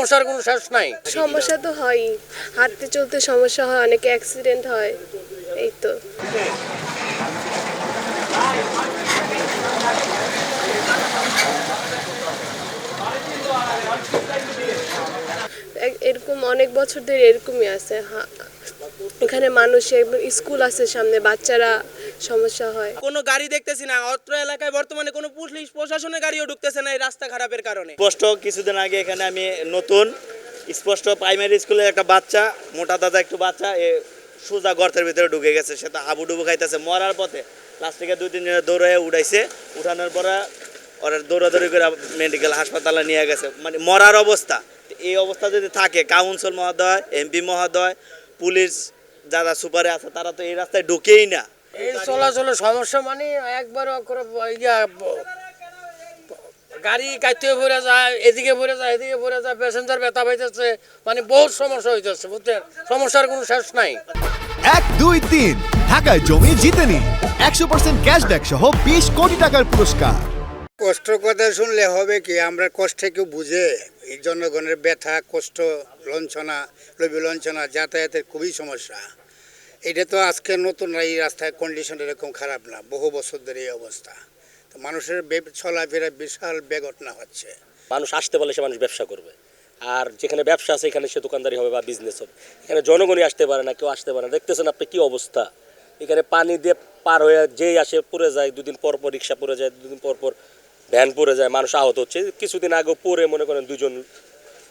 সমস্যার কোনো শেষ নাই? সমস্যা তো হয়ই। হাঁটতে চলতে সমস্যা হয়, অনেকে অ্যাক্সিডেন্ট হয়, এই তো। এরকম অনেক বছর ধরে এরকমই আছে এখানে মানুষ স্কুল আছে সামনে, বাচ্চারা সমস্যা হয়। কোনো গাড়ি দেখতেছি না অত্র এলাকায় বর্তমানে কোনো পুলিশ প্রশাসনের গাড়িও ঢুকতেছে না এই রাস্তা খারাপের কারণে। স্পষ্ট কিছুদিন আগে এখানে আমি নতুন স্পষ্ট প্রাইমারি স্কুলের একটা বাচ্চা মোটা দাদা একটু বাচ্চা এ সোজা গর্তের ভিতরে ঢুকে গেছে। সে তো হাবুডুবু খাইতেছে মরার পথে লাস্ট থেকে দুই তিন জনে দৌড়ে উঠাইছে উঠানোর পরে ওরা দৌড়াদৌড়ি করে মেডিকেল হাসপাতালে নিয়ে গেছে। মানে মরার অবস্থা। এই অবস্থা যদি থাকে কাউন্সিল মহোদয় এমপি মহোদয় পুলিশ যারা সুপারে আছে তারা তো এই রাস্তায় ঢুকেই না। এই চলাচলের সমস্যা মানে একবার ইয়া গাড়ি কাটতে ভরে যায় এদিকে ভরে যায় এদিকে ভরে যায় প্যাসেঞ্জার ব্যথা পাইতেছে মানে বহুত সমস্যা হইতেছে বুঝছেন? সমস্যার কোনো শেষ নাই। এক দুই তিন ঢাকায় জমি জিতে নিন একশো পার্সেন্ট ক্যাশব্যাক সহ বিশ কোটি টাকার পুরস্কার। কষ্ট কথা শুনলে হবে কি? আমরা কষ্টে কেউ বুঝে। এই জনগণের ব্যথা কষ্ট লঞ্ছনা রবি লঞ্ছনা যাতায়াতের খুবই সমস্যা। এটা তো আজকে নতুন, এই রাস্তায় কন্ডিশন এরকম খারাপ না, বহু বছর ধরে এই অবস্থা। তো মানুষের চলাফেরা বিশাল বেঘটনা হচ্ছে। মানুষ আসতে পারলে সে মানুষ ব্যবসা করবে। আর যেখানে ব্যবসা আছে, এখানে সে দোকানদারি হবে বা বিজনেস হবে। এখানে জনগণই আসতে পারে না, কেউ আসতে পারে না। দেখতেছেন আপনি কি অবস্থা? এখানে পানি দিয়ে পার হয়ে যেই আসে, পড়ে যায়, দুদিন পর পর রিক্সা পড়ে যায়, দুদিন পর পর ভ্যান পড়ে যায়, মানুষ আহত হচ্ছে। কিছুদিন আগেও পরে মনে করেন দুজন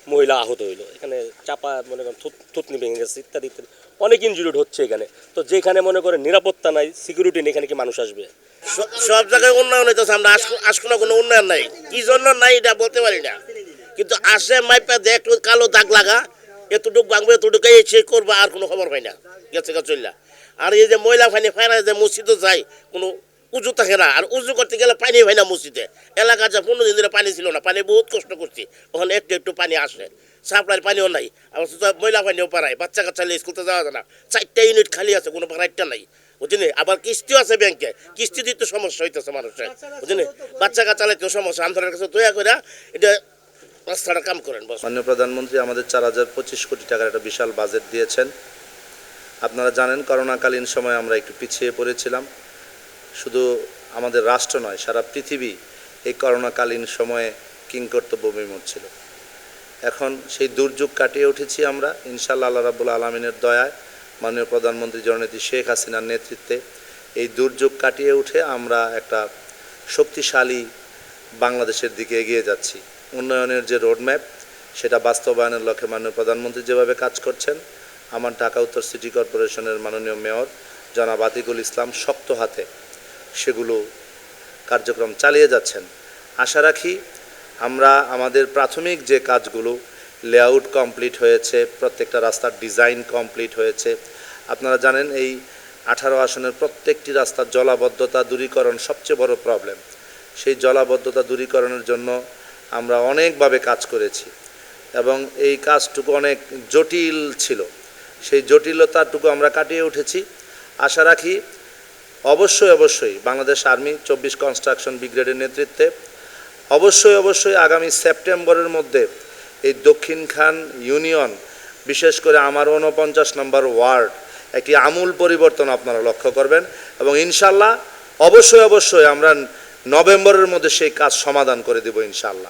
মহিলা আহত হইল। এখানে চাপা, মনে করেন, থুত- থুতনি ভেঙে গেছে, ইত্যাদি ইত্যাদি। অনেক ইনজুরিড হচ্ছে এখানে। তো যেখানে মনে করেন নিরাপত্তা নাই সিকিউরিটি নেই, এখানে কি মানুষ আসবে? সব জায়গায় উন্নয়ন হইতেছে, আমরা আসকোনা কোনো উন্নয়ন নাই। কি জন্য নাই এটা বলতে পারি না। কিন্তু আসে, মাইপা দেখ একটু কালো দাগ লাগা, এতটুক ভাঙবে, এতটুকু এই সে করব, আর কোনো খবর পাই না। গেছে চললা আর এই যে মহিলা ফানি ফাইনা যে মসজিদে যায়, কোনো উজু থাকে না। আর উজু করতে গেলে পানি হয় না মসজিদে। এলাকা যা পনেরো দিন ধরে পানি ছিল না। পানি বহুত কষ্ট করছি। ওখানে একটু একটু পানি আসে। সাপ্লাই পানিও নাই। আবার শুধু ময়লা পানিও পারায় বাচ্চা কাচ্চা স্কুলতে যাওয়া যায় না। চারটা ইউনিট খালি আছে, কোনো ভাড়াইটা নাই। বুঝলি? আবার কিস্তিও আছে ব্যাংকে। কিস্তি দিতে সমস্যা হইতেছে মানুষের। বুঝলি? বাচ্চা কাচ্চা লাগতেও সমস্যা। আমাদের কাছে দয়া করে এটা রাস্তাটা কাম করেন মাননীয় প্রধানমন্ত্রী, আমাদের চার হাজার পঁচিশ কোটি টাকার একটা বিশাল বাজেট দিয়েছেন। আপনারা জানেন, করোনাকালীন সময় আমরা একটু পিছিয়ে পড়েছিলাম। শুধু আমাদের রাষ্ট্র নয়, সারা পৃথিবী এই করোনাকালীন সময়ে কিংকর্তব্য বিমূর ছিল। এখন সেই দুর্যোগ কাটিয়ে উঠেছি আমরা ইনশাল্লাহ আল্লাহ রাবুল আলমিনের দয়ায়, মাননীয় প্রধানমন্ত্রী জননেত্রী শেখ হাসিনার নেতৃত্বে এই দুর্যোগ কাটিয়ে উঠে আমরা একটা শক্তিশালী বাংলাদেশের দিকে এগিয়ে যাচ্ছি। উন্নয়নের যে রোডম্যাপ, সেটা বাস্তবায়নের লক্ষ্যে মাননীয় প্রধানমন্ত্রী যেভাবে কাজ করছেন আমার ঢাকা উত্তর সিটি কর্পোরেশনের মাননীয় মেয়র জনাব আতিকুল ইসলাম শক্ত হাতে সেগুলো কার্যক্রম চালিয়ে যাচ্ছেন। আশা রাখি আমরা আমাদের প্রাথমিক যে কাজগুলো লেআউট কমপ্লিট হয়েছে, প্রত্যেকটা রাস্তার ডিজাইন কমপ্লিট হয়েছে। আপনারা জানেন এই আঠারো আসনের প্রত্যেকটি রাস্তার জলাবদ্ধতা দূরীকরণ সবচেয়ে বড় প্রবলেম সেই জলাবদ্ধতা দূরীকরণের জন্য আমরা অনেকভাবে কাজ করেছি এবং এই কাজটুকু অনেক জটিল ছিল। সেই জটিলতাটুকু আমরা কাটিয়ে উঠেছি। আশা রাখি অবশ্যই অবশ্যই। বাংলাদেশ আর্মি চব্বিশ কনস্ট্রাকশন ব্রিগেডের নেতৃত্বে। অবশ্যই অবশ্যই আগামী সেপ্টেম্বরের মধ্যে এই দক্ষিণ খান ইউনিয়ন, বিশেষ করে আমার উনপঞ্চাশ নম্বর ওয়ার্ড, একটি আমূল পরিবর্তন আপনারা লক্ষ্য করবেন এবং ইনশাল্লাহ অবশ্যই অবশ্যই আমরা নভেম্বরের মধ্যে সেই কাজ সমাধান করে দেব ইনশাল্লাহ।